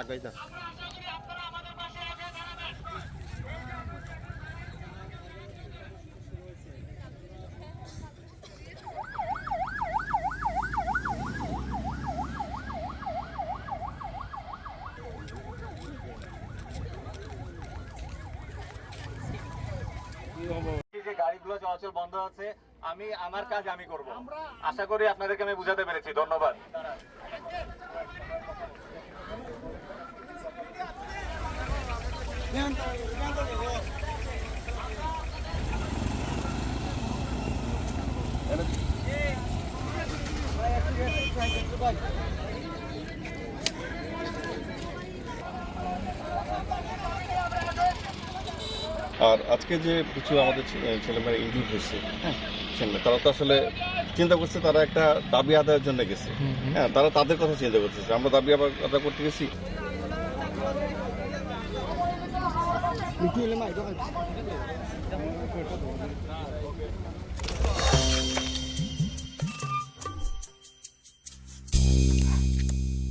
আগাই যা এই যে গাড়িগুলো চলাচল বন্ধ আছে আমি আমার কাজ আমি করব। আশা করি আপনাদেরকে আমি বুঝাতে পেরেছি। ধন্যবাদ। আর আজকে যে কিছু আমাদের ছেলেমেয়েরা ইনজুর হয়েছে হ্যাঁ ছেলে তারা তো আসলে চিন্তা করছে তারা একটা দাবি আদায়ের জন্য গেছে। হ্যাঁ তারা তাদের কথা চিন্তা করতেছে। আমরা দাবি আবার আদায় করতে গেছি।